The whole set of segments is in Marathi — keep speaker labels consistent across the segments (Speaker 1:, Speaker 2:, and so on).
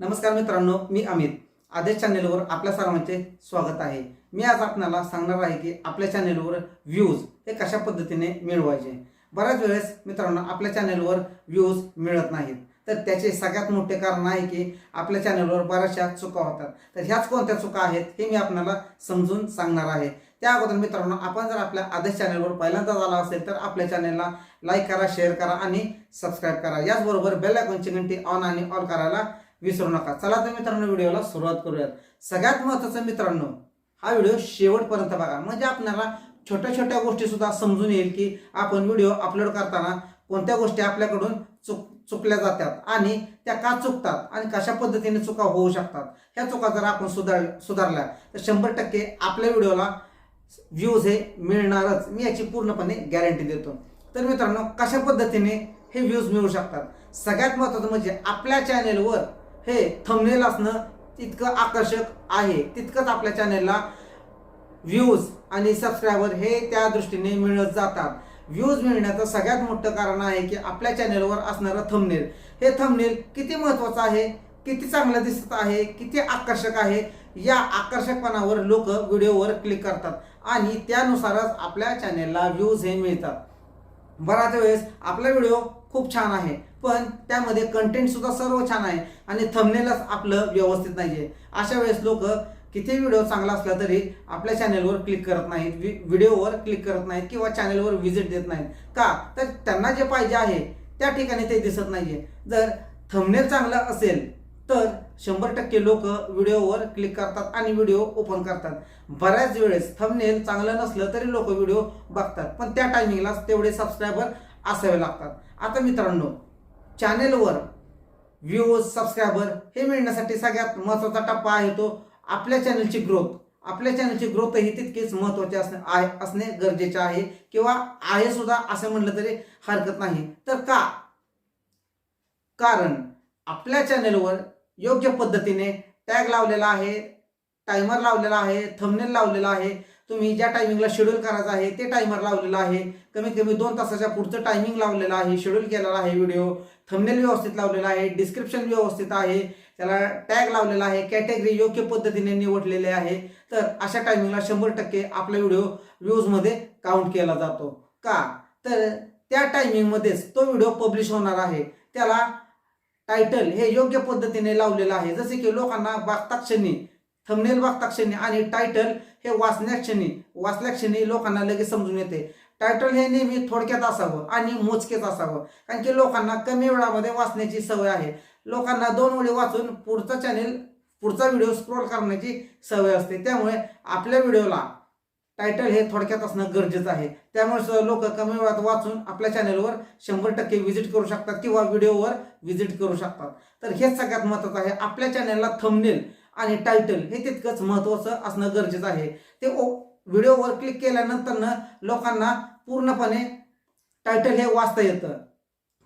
Speaker 1: नमस्कार मित्रांनो मी अमित. आदेश चॅनेलवर आपल्या सर्वांचे स्वागत आहे. मी आज आपल्याला सांगणार आहे की आपल्या चॅनेलवर व्ह्यूज हे कशा पद्धतीने मिळवायचे? बऱ्याच वेळेस मित्रांनो आपल्या चॅनेलवर व्ह्यूज मिळत नाहीत. तर त्याचे सगळ्यात मोठे कारण आहे की आपल्या चॅनेलवर बऱ्याचशा चुका होतात. तर ह्याच कोणत्या चुका आहेत हे मी आपल्याला समजून सांगणार आहे. त्या अगोदर मित्रांनो आपण जर आपल्या आदेश चॅनलवर पहिल्यांदा झाला असेल तर आपल्या चॅनलला लाईक करा शेअर करा आणि सबस्क्राईब करा. याचबरोबर बेल आयकॉनची घंटी ऑन आणि ऑल करायला विसरू नका. चला तर मित्रांनो व्हिडिओला सुरुवात करूयात. सगळ्यात महत्त्वाचं मित्रांनो हा व्हिडिओ शेवटपर्यंत बघा. म्हणजे आपल्याला छोट्या छोट्या गोष्टी सुद्धा समजून येईल की आपण व्हिडिओ अपलोड करताना कोणत्या गोष्टी आपल्याकडून चुक चुकल्या जातात आणि त्या का चुकतात आणि कशा पद्धतीने चुका होऊ शकतात. ह्या चुका जर आपण सुधार सुधारल्या तर शंभर टक्के आपल्या व्हिडिओला व्ह्यूज हे मिळणारच. मी याची पूर्णपणे गॅरंटी देतो. तर मित्रांनो कशा पद्धतीने हे व्ह्यूज मिळू शकतात? सगळ्यात महत्त्वाचं म्हणजे आपल्या चॅनेलवर हे थंबनेल असणं तितकं आकर्षक आहे. तितकंच आपल्या चॅनेलला व्ह्यूज आणि सबस्क्रायबर हे त्या दृष्टीने मिळत जातात. व्ह्यूज मिळण्याचं सगळ्यात मोठं कारण आहे की आपल्या चॅनेलवर असणारं थंबनेल हे थंबनेल किती महत्त्वाचं आहे? किती चांगलं दिसत आहे? किती आकर्षक आहे? या आकर्षकपणावर लोक व्हिडिओवर क्लिक करतात आणि त्यानुसारच आपल्या चॅनेलला व्ह्यूज हे मिळतात. बराच वेळेस आपला व्हिडिओ खूप छान आहे पण त्यामध्ये कंटेंट सुद्धा सर्व छान आहे आणि थंबनेलच आपलं व्यवस्थित नाहीये. अशा वेळेस लोक किती व्हिडिओ चांगला असला तरी आपल्या चॅनेलवर क्लिक करत नाहीत व्हिडिओवर क्लिक करत नाहीत किंवा चॅनेलवर व्हिजिट देत नाहीत. का? तर त्यांना जे पाहिजे आहे त्या ठिकाणी ते दिसत नाहीये. जर थंबनेल चांगलं असेल तर शंभर टक्के लोक व्हिडिओवर क्लिक करतात आणि व्हिडिओ ओपन करतात. बऱ्याच वेळेस थंबनेल चांगलं नसलं तरी लोक व्हिडिओ बघतात. पण त्या टायमिंगला तेवढे सबस्क्रायबर असावे लागतात. आता मित्रांनो चॅनेलवर व्ह्यूज सबस्क्रायबर हे मिळण्यासाठी सगळ्यात महत्त्वाचा टप्पा आहे तो आपल्या चॅनलची ग्रोथ आपल्या चॅनलची ग्रोथ ही तितकीच महत्त्वाची असणे आहे असणे गरजेचे आहे किंवा आहे सुद्धा असं म्हटलं तरी हरकत नाही. तर का? कारण आपल्या चॅनेलवर योग्य पद्धतीने टॅग लावलेला आहे टायमर लावलेला आहे थंबनेल लावलेला आहे. तुम्ही ज्या टायमिंगला शेड्यूल करायचं आहे ते टायमर लावलेलं आहे. कमीत कमी दोन तासाच्या पुढचं टायमिंग लावलेलं आहे शेड्यूल केलेला आहे व्हिडिओ थंबनेल व्यवस्थित लावलेला आहे डिस्क्रिप्शन व्यवस्थित आहे. त्याला टॅग लावलेला आहे कॅटेगरी योग्य पद्धतीने निवडलेले आहे. तर अशा टायमिंगला शंभर टक्के आपला व्हिडिओ व्ह्यूजमध्ये काउंट केला जातो. का? तर त्या टायमिंगमध्येच तो व्हिडिओ पब्लिश होणार आहे. त्याला टायटल हे योग्य पद्धतीने लावलेलं आहे. जसे की लोकांना बघता क्षणी थंबनेल बघता क्षणी आणि टायटल हे वाचण्या क्षणी वाचल्या क्षणी लोकांना लगेच समजून येते. टायटल हे नेहमी थोडक्यात असावं आणि मोजकेच असावं. कारण की लोकांना कमी वेळामध्ये वाचण्याची सवय आहे. लोकांना दोन वेळी वाचून पुढचा चॅनेल पुढचा व्हिडिओ स्क्रोल करण्याची सवय असते. त्यामुळे आपल्या व्हिडिओला टायटल हे थोडक्यात असणं गरजेचं आहे. त्यामुळे लोक कमी वेळात वाचून आपल्या चॅनलवर शंभर टक्के व्हिजिट करू शकतात किंवा व्हिडिओवर व्हिजिट करू शकतात. तर हेच सगळ्यात महत्त्वाचं आहे. आपल्या चॅनलला थंबनेल आणि टायटल हे तितकंच महत्त्वाचं असणं गरजेचं आहे. ते व्हिडिओवर क्लिक केल्यानंतर लोकांना पूर्णपणे टायटल हे वाचता येतं.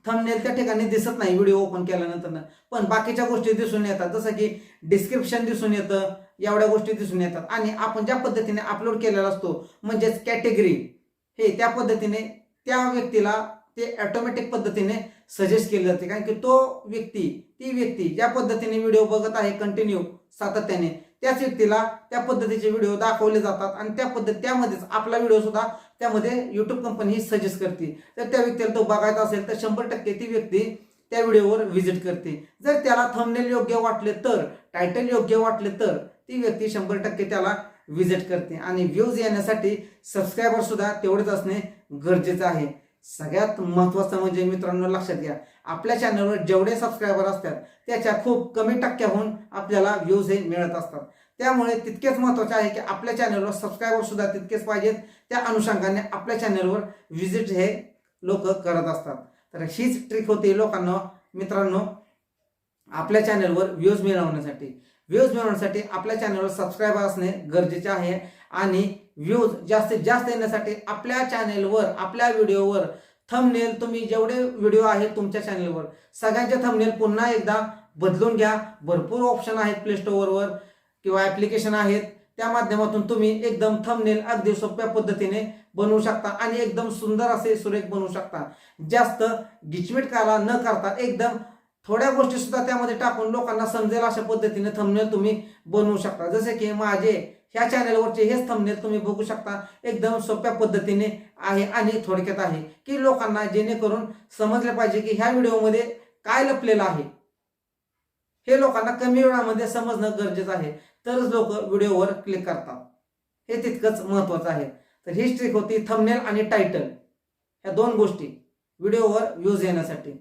Speaker 1: थंबनेल त्या ठिकाणी दिसत नाही व्हिडिओ ओपन केल्यानंतर पण बाकीच्या गोष्टी दिसून येतात. जसं की डिस्क्रिप्शन दिसून येतं एवढ्या गोष्टी दिसून येतात. आणि आपण ज्या पद्धतीने अपलोड केलेला असतो म्हणजेच कॅटेगरी हे त्या पद्धतीने त्या व्यक्तीला ते ऑटोमॅटिक पद्धतीने सजेस्ट केले जाते. कारण की तो व्यक्ती ती व्यक्ती ज्या पद्धतीने व्हिडिओ बघत आहे कंटिन्यू सातत्याने त्याच व्यक्तीला त्या पद्धतीचे व्हिडिओ दाखवले जातात आणि त्या पद्धत त्यामध्येच आपला व्हिडिओ सुद्धा त्यामध्ये युट्यूब कंपनी ही सजेस्ट करते. तर त्या व्यक्तीला तो बघायचा असेल तर शंभर टक्के ती व्यक्ती त्या व्हिडिओवर व्हिजिट करते. जर त्याला थंबनेल योग्य वाटले तर टायटल योग्य वाटले तर ती व्यक्ती शंभर टक्के त्याला व्हिजिट करते. आणि व्ह्यूज येण्यासाठी सबस्क्रायबर सुद्धा तेवढेच असणे गरजेचं आहे. सगळ्यात महत्वाचं म्हणजे मित्रांनो लक्षात घ्या. आपल्या चॅनलवर जेवढे सबस्क्रायबर असतात त्याच्या खूप कमी टक्क्याहून आपल्याला व्ह्यूज हे मिळत असतात. त्यामुळे तितकेच महत्त्वाचे आहे की आपल्या चॅनलवर सबस्क्रायबर सुद्धा तितकेच पाहिजेत. त्या अनुषंगाने आपल्या चॅनलवर व्हिजिट हे लोक करत असतात. तर हीच ट्रिक होती लोकांना मित्रांनो आपल्या चॅनलवर व्ह्यूज मिळवण्यासाठी. व्ह्यूज मिळवण्यासाठी आपल्या चॅनलवर सबस्क्राईब असणे गरजेचे आहे आणि व्ह्यूज जास्तीत जास्त येण्यासाठी आपल्या चॅनेलवर आपल्या व्हिडिओवर थंबनेल तुम्ही जेवढे व्हिडिओ आहेत तुमच्या चॅनेलवर सगळ्यांचे थंबनेल पुन्हा एकदा बदलून घ्या. भरपूर ऑप्शन आहेत प्ले स्टोअरवर किंवा ॲप्लिकेशन आहेत. त्या माध्यमातून तुम्ही एकदम थंबनेल अगदी सोप्या पद्धतीने बनवू शकता आणि एकदम सुंदर असे सुरेख बनवू शकता. जास्त गिचमिट काला न करता एकदम थोड्या गोष्टी सुद्धा त्यामध्ये टाकून लोकांना समजेल अशा पद्धतीने थंबनेल तुम्ही बनवू शकता. जसे की माझे ह्या चॅनलवरचे हेच थंबनेल तुम्ही बघू शकता. एकदम सोप्या पद्धतीने आहे आणि थोडक्यात आहे. की लोकांना जेणेकरून समजले पाहिजे की ह्या व्हिडिओमध्ये काय लपलेलं आहे. हे लोकांना कमी वेळामध्ये समजणं गरजेचं आहे. तरच लोक व्हिडिओवर क्लिक करतात. हे तितकंच महत्वाचं आहे. तर ही स्ट्रिक होती थंबनेल आणि टायटल ह्या दोन गोष्टी. व्हिडिओवर व्ह्यूज येण्यासाठी.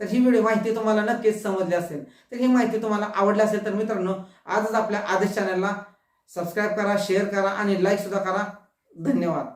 Speaker 1: तर ही व्हिडिओ माहिती तुम्हाला नक्कीच समजली असेल. तर ही माहिती तुम्हाला आवडली असेल तर मित्रांनो आजच आपल्या आदेश चॅनलला सबस्क्राईब करा शेअर करा आणि लाईक सुद्धा करा. धन्यवाद.